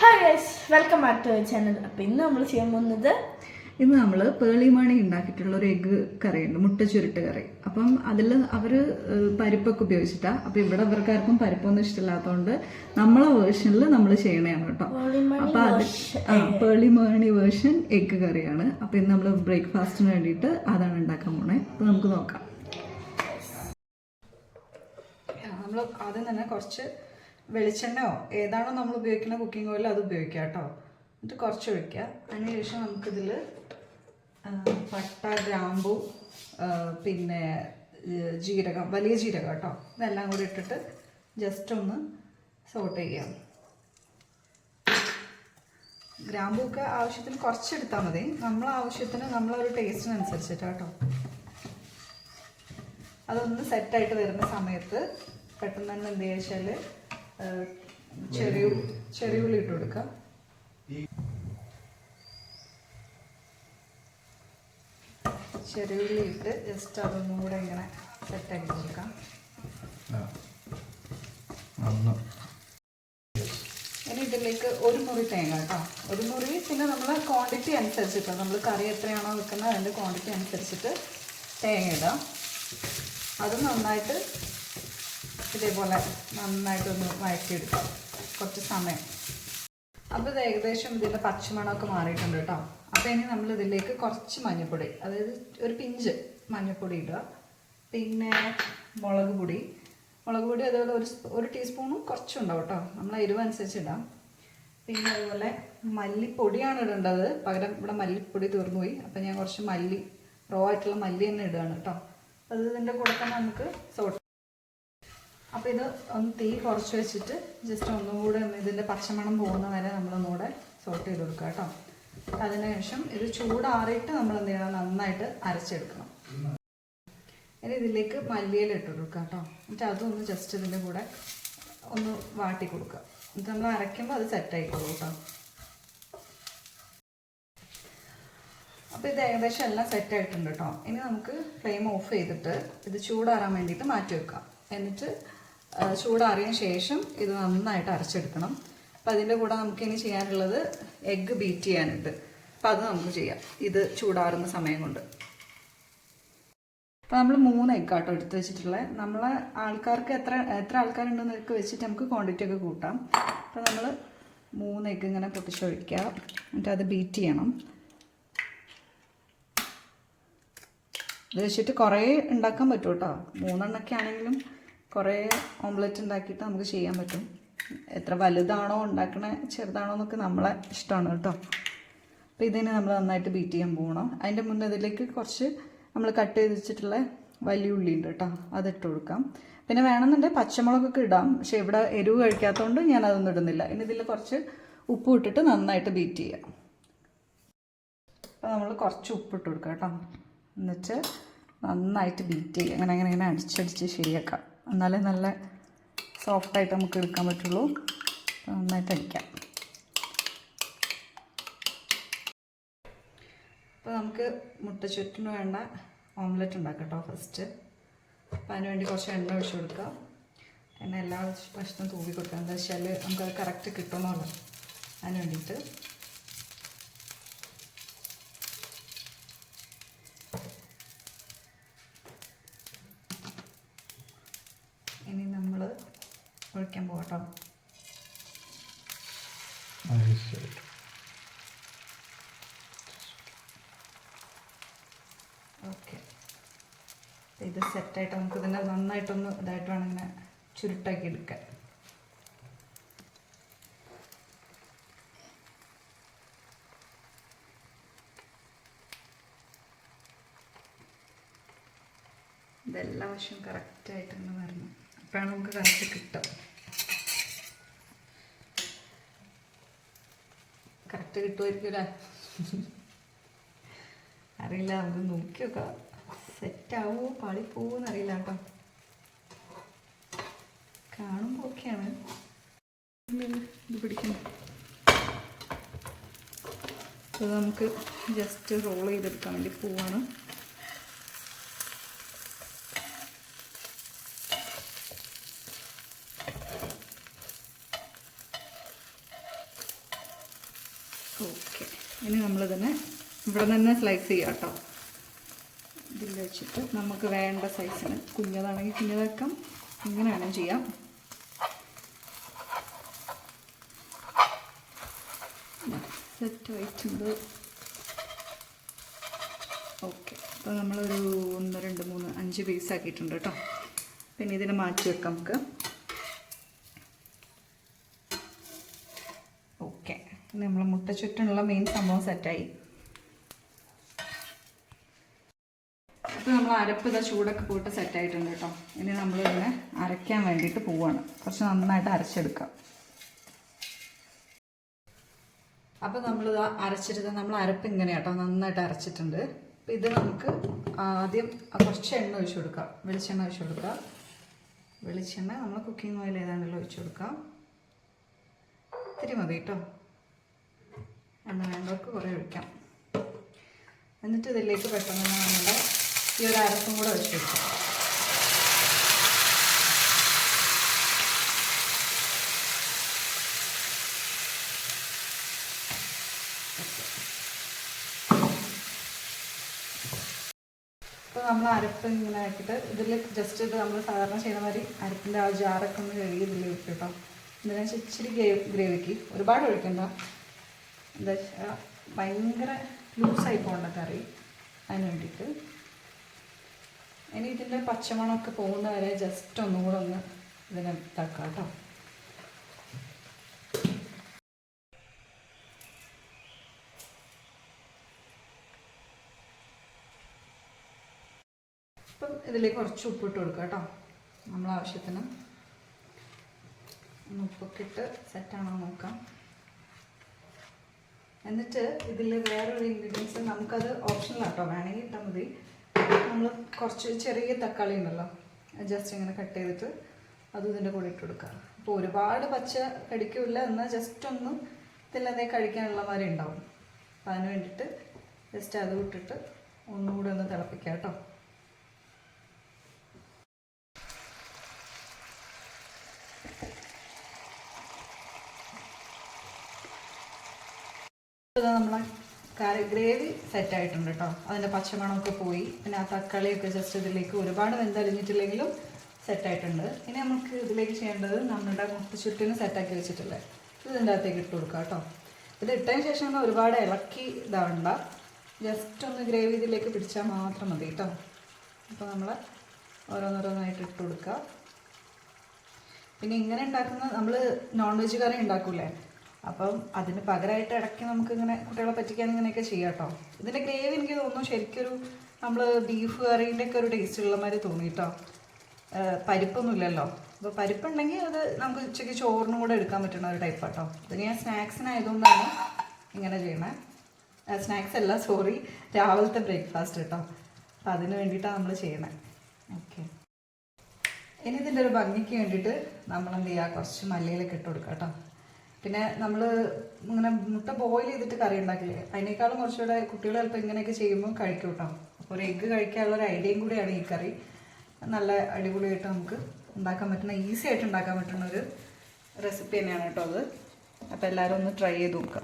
Hi guys welcome back to channel അപ്പോൾ ഇന്ന് നമ്മൾ ചെയ്യാൻ പോകുന്നത് ഇന്ന് നമ്മൾ പേളി മണി ഉണ്ടാക്കിയിട്ടുള്ള ഒരു എഗ്ഗ് കറിയുണ്ട് മുട്ട ചുരുട്ട് കറി. അപ്പം അതിൽ അവർ പരിപ്പൊക്കെ ഉപയോഗിച്ചിട്ടാ. അപ്പോൾ ഇവിടെ ഇവർക്കാർക്കും പരിപ്പൊന്നും ഇഷ്ടമില്ലാത്തതുകൊണ്ട് നമ്മളെ വേർഷനിൽ നമ്മൾ ചെയ്യണതാണ് കേട്ടോ. അപ്പോൾ അത് ആ പേളി മണി വേർഷൻ എഗ്ഗ് കറിയാണ്. അപ്പോൾ ഇന്ന് നമ്മൾ ബ്രേക്ക്ഫാസ്റ്റിന് വേണ്ടിയിട്ട് അതാണ് ഉണ്ടാക്കാൻ പോണേ. അപ്പോൾ നമുക്ക് നോക്കാം. നമ്മൾ ആദ്യം തന്നെ കുറച്ച് വെളിച്ചെണ്ണയോ? ഏതാണോ നമ്മൾ ഉപയോഗിക്കുന്ന കുക്കിംഗ് ഓയിൽ അത് ഉപയോഗിക്കുക കേട്ടോ. എന്നിട്ട് കുറച്ച് ഒഴിക്കുക അതിനുശേഷം നമുക്കിതിൽ പട്ട ഗ്രാമ്പു പിന്നെ ജീരകം വലിയ ജീരകം കേട്ടോ. ഇതെല്ലാം കൂടി ഇട്ടിട്ട് ജസ്റ്റ് ഒന്ന് സോട്ട് ചെയ്യാം. ഗ്രാമ്പു ഒക്കെ ആവശ്യത്തിന് കുറച്ചെടുത്താൽ മതി. നമ്മളെ ആവശ്യത്തിന് നമ്മളൊരു ടേസ്റ്റിനനുസരിച്ചിട്ട് കേട്ടോ. അതൊന്ന് സെറ്റായിട്ട് വരുന്ന സമയത്ത് പെട്ടെന്ന് തന്നെ എന്ത് വെച്ചാൽ ചെറിയ ചെറിയ ഉള്ളി ഇട്ട് കൊടുക്കാം. ചെറിയ ഉള്ളി ഇട്ട് ജസ്റ്റ് അതൊന്നും കൂടെ ഇങ്ങനെ സെറ്റാക്കി കൊടുക്കാം. ഇനി ഇതിലേക്ക് ഒരു മുറി തേങ്ങ കേട്ടോ. ഒരു മുറി പിന്നെ നമ്മൾ ക്വാണ്ടിറ്റി അനുസരിച്ചിട്ട് നമ്മൾ കറി എത്രയാണോ വെക്കുന്നത് അതിന്റെ ക്വാണ്ടിറ്റി അനുസരിച്ചിട്ട് തേങ്ങ ഇടാം. അത് നന്നായിട്ട് ഇതേപോലെ നന്നായിട്ടൊന്ന് വഴറ്റിയെടുക്കാം. കുറച്ച് സമയം. അപ്പോൾ ഇത് ഏകദേശം ഇതിന്റെ പച്ചമണമൊക്കെ മാറിയിട്ടുണ്ട് കേട്ടോ. അപ്പോൾ ഇനി നമ്മൾ ഇതിലേക്ക് കുറച്ച് മഞ്ഞൾപ്പൊടി അതായത് ഒരു പിഞ്ച് മഞ്ഞൾപ്പൊടി ഇടുക. പിന്നെ മുളക് പൊടി. മുളക് പൊടി അതുപോലെ ഒരു ഒരു ടീസ്പൂണും കുറച്ചുണ്ടാവും കേട്ടോ. നമ്മൾ എരിവ് അനുസരിച്ച് ഇടാം. പിന്നെ അതുപോലെ മല്ലിപ്പൊടിയാണ് ഇടേണ്ടത്. പകരം ഇവിടെ മല്ലിപ്പൊടി തീർന്നുപോയി. അപ്പോൾ അപ്പം ഞാൻ കുറച്ച് മല്ലി റോ ആയിട്ടുള്ള മല്ലി തന്നെ ഇടുകയാണ് കേട്ടോ. അത് ഇതിന്റെ കൂടെ തന്നെ നമുക്ക് സോട്ട് അപ്പോൾ ഇത് ഒന്ന് തീ കുറച്ച് വെച്ചിട്ട് ജസ്റ്റ് ഒന്നുകൂടെ ഒന്ന് ഇതിന്റെ പച്ചമണം പോകുന്ന വരെ നമ്മളൊന്നുകൂടെ സോട്ട് ചെയ്ത് കൊടുക്കുക കേട്ടോ. അതിനുശേഷം ഇത് ചൂടാറിയിട്ട് നമ്മൾ എന്ത് ചെയ്യണം? നന്നായിട്ട് അരച്ചെടുക്കണം. ഇനി ഇതിലേക്ക് മല്ലിയില ഇട്ട് കൊടുക്കുക കേട്ടോ. എന്നിട്ട് അതൊന്ന് ജസ്റ്റ് ഇതിന്റെ കൂടെ ഒന്ന് വാട്ടി കൊടുക്കുക. എന്നിട്ട് നമ്മൾ അരയ്ക്കുമ്പോൾ അത് സെറ്റ് ആയിക്കോളൂ കേട്ടോ. അപ്പോൾ ഇത് ഏകദേശം എല്ലാം സെറ്റ് ആയിട്ടുണ്ട് കേട്ടോ. ഇനി നമുക്ക് ഫ്ലെയിം ഓഫ് ചെയ്തിട്ട് ഇത് ചൂടാറാൻ വേണ്ടിയിട്ട് മാറ്റി വെക്കാം. എന്നിട്ട് ആ, ചൂടാറിയതിന് ശേഷം ഇത് നന്നായിട്ട് അരച്ചെടുക്കണം. അപ്പം അതിന്റെ കൂടെ നമുക്ക് ഇനി ചെയ്യാനുള്ളത് എഗ്ഗ് ബീറ്റ് ചെയ്യാനുണ്ട്. അപ്പം അത് നമുക്ക് ചെയ്യാം. ഇത് ചൂടാറുന്ന സമയം കൊണ്ട്. അപ്പോൾ നമ്മൾ മൂന്ന് എഗ് ആട്ടോ എടുത്ത് വെച്ചിട്ടുള്ളത് നമ്മളെ ആൾക്കാർക്ക് എത്ര എത്ര ആൾക്കാരുണ്ടെന്നൊക്കെ വെച്ചിട്ട് നമുക്ക് ക്വാണ്ടിറ്റി ഒക്കെ കൂട്ടാം. അപ്പോൾ നമ്മൾ മൂന്ന് എഗ്ഗ് ഇങ്ങനെ പൊട്ടിച്ചൊഴിക്കുക എന്നിട്ട് അത് ബീറ്റ് ചെയ്യണം. ഇത് വെച്ചിട്ട് കുറേ ഉണ്ടാക്കാൻ പറ്റും കേട്ടോ മൂന്നെണ്ണൊക്കെ ആണെങ്കിലും കുറേ ഓംലെറ്റ് ഉണ്ടാക്കിയിട്ട് നമുക്ക് ചെയ്യാൻ പറ്റും. എത്ര വലുതാണോ ഉണ്ടാക്കണേ ചെറുതാണോ എന്നൊക്കെ നമ്മളെ ഇഷ്ടമാണ് കേട്ടോ. അപ്പോൾ ഇതിനെ നമ്മൾ നന്നായിട്ട് ബീറ്റ് ചെയ്യാൻ പോകണം അതിന്റെ മുന്നേ ഇതിലേക്ക് കുറച്ച് നമ്മൾ കട്ട് ചെയ്ത് വെച്ചിട്ടുള്ള വലിയ ഉള്ളി ഉണ്ട് കേട്ടോ. അതിട്ട് കൊടുക്കാം. പിന്നെ വേണമെന്നുണ്ടെങ്കിൽ പച്ചമുളകൊക്കെ ഇടാം. പക്ഷെ ഇവിടെ എരിവ് കഴിക്കാത്തതുകൊണ്ട് ഞാൻ അതൊന്നും ഇടുന്നില്ല. ഇനി ഇതിൽ കുറച്ച് ഉപ്പ് ഇട്ടിട്ട് നന്നായിട്ട് ബീറ്റ് ചെയ്യാം. അപ്പോൾ നമ്മൾ കുറച്ച് ഉപ്പിട്ട് കൊടുക്കാം കേട്ടോ. എന്നിട്ട് നന്നായിട്ട് ബീറ്റ് ചെയ്യുക അങ്ങനെ അങ്ങനെ അങ്ങനെ അടിച്ചടിച്ച് ശരിയാക്കാം. എന്നാലേ നല്ല സോഫ്റ്റായിട്ട് നമുക്ക് എടുക്കാൻ പറ്റുള്ളൂ. നന്നായിട്ട് അടിക്കാം. അപ്പോൾ നമുക്ക് മുട്ട ചുറ്റിന് വേണ്ട ഓംലെറ്റ് ഉണ്ടാക്കാം കേട്ടോ ഫസ്റ്റ് അപ്പോൾ അതിന് വേണ്ടി കുറച്ച് എണ്ണ ഒഴിച്ചു കൊടുക്കുക എണ്ണ എല്ലാ വശത്തും തൂവി കൊടുക്കുക എന്താ വെച്ചാൽ നമുക്കത് കറക്റ്റ് കിട്ടണമല്ലോ അതിന് വേണ്ടിയിട്ട് ഇനി നമ്മൾ ഒഴിക്കാൻ പോകട്ടോ ഓക്കെ. ഇത് സെറ്റായിട്ട് നമുക്ക് ഇതിനെ നന്നായിട്ടൊന്ന് ഇതായിട്ട് വേണം ഇങ്ങനെ ചുരുട്ടാക്കി എടുക്കാൻ. ഇതെല്ലാ വശവും കറക്റ്റായിട്ട് ഇങ്ങനെ വരണം. അപ്പോഴാണ് നമുക്ക് കറക്റ്റ് കിട്ടുക. കറക്റ്റ് കിട്ടുമായിരിക്കും അല്ലേ അറിയില്ല നമുക്ക് നോക്കി നോക്കാം. സെറ്റ് ആവുമോ പാളി പോവോന്ന് അറിയില്ല കേട്ടോ. കാണുമ്പോൾ ഓക്കെയാണ് ഇത് പിടിക്കണം. അത് നമുക്ക് ജസ്റ്റ് റോൾ ചെയ്തെടുക്കാൻ വേണ്ടി പോവാണ്. ഓക്കെ ഇനി നമ്മളിതിനെ ഇവിടെ തന്നെ സ്ലൈസ് ചെയ്യാം കേട്ടോ. ഇതിൽ വെച്ചിട്ട് നമുക്ക് വേണ്ട സൈസിന് കുഞ്ഞതാണെങ്കിൽ കുഞ്ഞതാക്കാം ഇങ്ങനെ വേണം ചെയ്യാം. സെറ്റ് ആയിട്ടുണ്ട്. ഓക്കെ അപ്പോൾ നമ്മളൊരു ഒന്ന് രണ്ട് മൂന്ന് അഞ്ച് പീസ് ആക്കിയിട്ടുണ്ട് കേട്ടോ. പിന്നെ ഇതിനെ മാറ്റി വെക്കാം നമുക്ക് ഓക്കെ നമ്മൾ മുട്ട ചുറ്റിനുള്ള മെയിൻ സംഭവം സെറ്റായി അപ്പോൾ നമ്മൾ അരപ്പ് ഇതാ ചൂടൊക്കെ പോയിട്ട് സെറ്റായിട്ടുണ്ട് കേട്ടോ ഇനി നമ്മൾ ഇതിനെ അരയ്ക്കാൻ വേണ്ടിയിട്ട് പോവുകയാണ് കുറച്ച് നന്നായിട്ട് അരച്ചെടുക്കാം. അപ്പോൾ നമ്മൾ അരച്ചിട്ട് നമ്മൾ അരപ്പ് ഇങ്ങനെ കേട്ടോ നന്നായിട്ട് അരച്ചിട്ടുണ്ട്. അപ്പോൾ ഇത് നമുക്ക് ആദ്യം കുറച്ച് എണ്ണ ഒഴിച്ചു കൊടുക്കാം. വെളിച്ചെണ്ണ ഒഴിച്ചു കൊടുക്കാം. വെളിച്ചെണ്ണ നമ്മൾ കുക്കിംഗ് ഓയിൽ ഏതാണല്ലോ ഒഴിച്ചു കൊടുക്കാം. ഇത്തിരി മതി കേട്ടോ എണ്ണ വേണ്ടവർക്ക് കുറേ ഒഴിക്കാം. എന്നിട്ട് ഇതിലേക്ക് പെട്ടെന്ന് നമ്മുടെ ഈ ഒരു അരപ്പും കൂടെ ഒഴിച്ചു വെക്കാം ഇപ്പോൾ നമ്മൾ അരപ്പ് ഇങ്ങനെ ആക്കിയിട്ട് ഇതിലേക്ക് ജസ്റ്റ് ഇത് നമ്മൾ സാധാരണ ചെയ്യുന്ന മാതിരി അരപ്പിന്റെ ആ ജാറൊക്കെ ഒന്ന് കഴുകി ഇതിൽ വെക്കും കേട്ടോ. വെച്ചാൽ ഇച്ചിരി ഗ്രേവിക്ക് ഒരുപാട് ഒഴിക്കണ്ട. എന്താ വെച്ചാൽ ഭയങ്കര ലൂസായി പോകേണ്ട കറി അതിന് വേണ്ടിയിട്ട് ഇനി ഇതിന്റെ പച്ചമണമൊക്കെ പോകുന്ന വരെ ജസ്റ്റ് ഒന്നും കൂടെ ഒന്ന് ഇതിനെ ഇതാക്കാം കേട്ടോ. ഇപ്പം ഇതിലേക്ക് കുറച്ച് ഉപ്പിട്ട് കൊടുക്കുക കേട്ടോ നമ്മളാവശ്യത്തിന്. ഒന്ന് ഉപ്പൊക്കെ ഇട്ട് സെറ്റാണോ നോക്കാം. എന്നിട്ട് ഇതിൽ വേറൊരു ഇൻഗ്രീഡിയൻസ് നമുക്കത് ഓപ്ഷണൽ ആട്ടോ. വേണമെങ്കിൽ ഇട്ടാൽ മതി. നമ്മൾ കുറച്ച് ചെറിയ തക്കാളി ഉണ്ടല്ലോ. ജസ്റ്റ് ഇങ്ങനെ കട്ട് ചെയ്തിട്ട് അത് ഇതിന്റെ കൂടെ ഇട്ട് കൊടുക്കുക. അപ്പോൾ ഒരുപാട് പച്ച കടിക്കില്ല എന്നാൽ ജസ്റ്റ് ഒന്ന് ഇതിലതേ കഴിക്കാനുള്ള മാതിരി ഉണ്ടാവും. അപ്പം അതിന് വേണ്ടിയിട്ട് ജസ്റ്റ് അത് വിട്ടിട്ട് ഒന്നുകൂടെ ഒന്ന് തിളപ്പിക്കാം കേട്ടോ. ഇത് നമ്മളെ ഗ്രേവി സെറ്റ് ആയിട്ടുണ്ട് കേട്ടോ അതിന്റെ പച്ചമണമൊക്കെ പോയി. പിന്നെ ആ തക്കാളിയൊക്കെ ജസ്റ്റ് ഇതിലേക്ക് ഒരുപാട് വെന്തലിഞ്ഞിട്ടില്ലെങ്കിലും സെറ്റ് ആയിട്ടുണ്ട്. ഇനി നമുക്ക് ഇതിലേക്ക് ചെയ്യേണ്ടത് നമ്മുടെ മുട്ടച്ചുറ്റിന് സെറ്റാക്കി വെച്ചിട്ടില്ലേ ഇത് ഇതിന്റെ അകത്തേക്ക് ഇട്ട് കൊടുക്കുക കേട്ടോ ഇത് ഇട്ടതിന് ശേഷം ഒരുപാട് ഇളക്കി ഇതാവണ്ട. ജസ്റ്റ് ഒന്ന് ഗ്രേവി ഇതിലേക്ക് പിടിച്ചാൽ മാത്രം മതി കേട്ടോ അപ്പോൾ നമ്മൾ ഓരോന്നോരോന്നായിട്ട് ഇട്ട് കൊടുക്കുക പിന്നെ ഇങ്ങനെ ഉണ്ടാക്കുന്ന നമ്മൾ നോൺ വെജ് കറി ഉണ്ടാക്കൂലേ? അപ്പം അതിന് പകരമായിട്ട് ഇടയ്ക്ക് നമുക്ക് ഇങ്ങനെ കുട്ടികളെ പറ്റിക്കാൻ ഇങ്ങനെയൊക്കെ ചെയ്യാം കേട്ടോ ഇതിന്റെ ഗ്രേവി എനിക്ക് തോന്നുന്നു ശരിക്കൊരു നമ്മൾ ബീഫ് കറീന്റെ ഒക്കെ ഒരു ടേസ്റ്റ് ഉള്ള മാതിരി തോന്നി കേട്ടോ പരിപ്പൊന്നും ഇല്ലല്ലോ. അപ്പോൾ പരിപ്പുണ്ടെങ്കിൽ അത് നമുക്ക് ഉച്ചയ്ക്ക് ചോറിനും കൂടെ എടുക്കാൻ പറ്റുന്ന ഒരു ടൈപ്പ് കേട്ടോ ഇത് ഞാൻ സ്നാക്സിനായതുകൊണ്ടാണ് ഇങ്ങനെ ചെയ്യണേ. സ്നാക്സ് അല്ല സോറി രാവിലത്തെ ബ്രേക്ക്ഫാസ്റ്റ് കേട്ടോ അപ്പോൾ അതിന് വേണ്ടിയിട്ടാണ് നമ്മൾ ചെയ്യണേ. ഓക്കെ ഇനി ഇതിന്റെ ഒരു ഭംഗിക്ക് വേണ്ടിയിട്ട് നമ്മൾ എന്ത് ചെയ്യുക കുറച്ച് മല്ലിയിലൊക്കെ ഇട്ട് കൊടുക്കാം കേട്ടോ പിന്നെ നമ്മൾ ഇങ്ങനെ മുട്ട ബോയിൽ ചെയ്തിട്ട് കറി ഉണ്ടാക്കില്ലേ? അതിനേക്കാളും കുറച്ചുകൂടെ കുട്ടികൾ ചിലപ്പോൾ ഇങ്ങനെയൊക്കെ ചെയ്യുമ്പോൾ കഴിക്കും കേട്ടോ അപ്പോൾ ഒരു എഗ്ഗ് കഴിക്കാനുള്ള ഒരു ഐഡിയയും കൂടിയാണ് ഈ കറി. നല്ല അടിപൊളിയായിട്ട് നമുക്ക് ഉണ്ടാക്കാൻ പറ്റുന്ന ഈസി ആയിട്ട് ഉണ്ടാക്കാൻ പറ്റുന്ന ഒരു റെസിപ്പി തന്നെയാണ് കേട്ടോ അത്. അപ്പോൾ എല്ലാവരും ഒന്ന് ട്രൈ ചെയ്ത് നോക്കുക.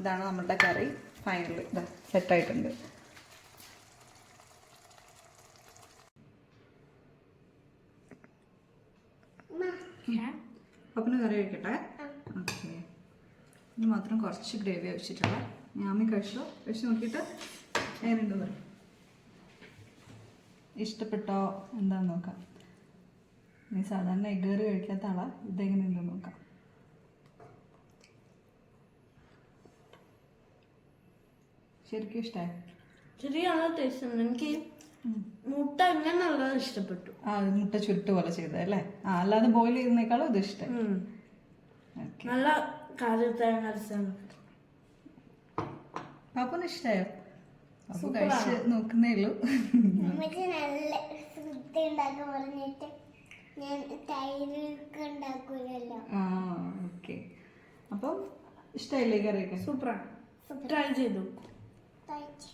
ഇതാണ് നമ്മളുടെ കറി. ഫൈനൽ ഇതാ സെറ്റായിട്ടുണ്ട് പപ്പന് കറി കഴിക്കട്ടെ? ഓക്കെ. ഇത് മാത്രം കുറച്ച് ഗ്രേവി ഒഴിച്ചിട്ടുള്ള ഞാമി കഴിച്ചോ? കഴിച്ച് നോക്കിയിട്ട് എങ്ങനെയുണ്ട് പറയും? ഇഷ്ടപ്പെട്ടോ? എന്താന്ന് നോക്കാം. നീ സാധാരണ എഗ് കറി കഴിക്കാത്ത ആളാ. ഇതെങ്ങനെയുണ്ടെന്ന് നോക്കാം. ശരിക്കും ഇഷ്ടമായി ശരിയാണ് ടേസ്റ്റ് എനിക്ക് മുട്ട ഇങ്ങനെയുള്ളത് ഇഷ്ടപ്പെട്ടു? ആ മുട്ട ചുരുട്ട് പോലെ ചെയ്തല്ലേ അല്ലേ? ആ അല്ലാതെ ബോയിൽ ചെയ്യുന്നേക്കാളും ഇത് ഇഷ്ടം. നല്ല കാര്യം പാപ്പന് ഇഷ്ടായോ? അപ്പൊ കഴിച്ച് നോക്കുന്നേ ഉള്ളൂ. നല്ല വൃത്തി ഉണ്ടാക്കാൻ പറഞ്ഞിട്ട് ഞാൻ ഉണ്ടാക്കൂലല്ലോ. ആ ഓക്കെ അപ്പം ഇഷ്ടമായില്ലേ കറിയൊക്കെ? സൂപ്പറാണ്. ട്രൈ ചെയ്തു. തയ്ച്ച്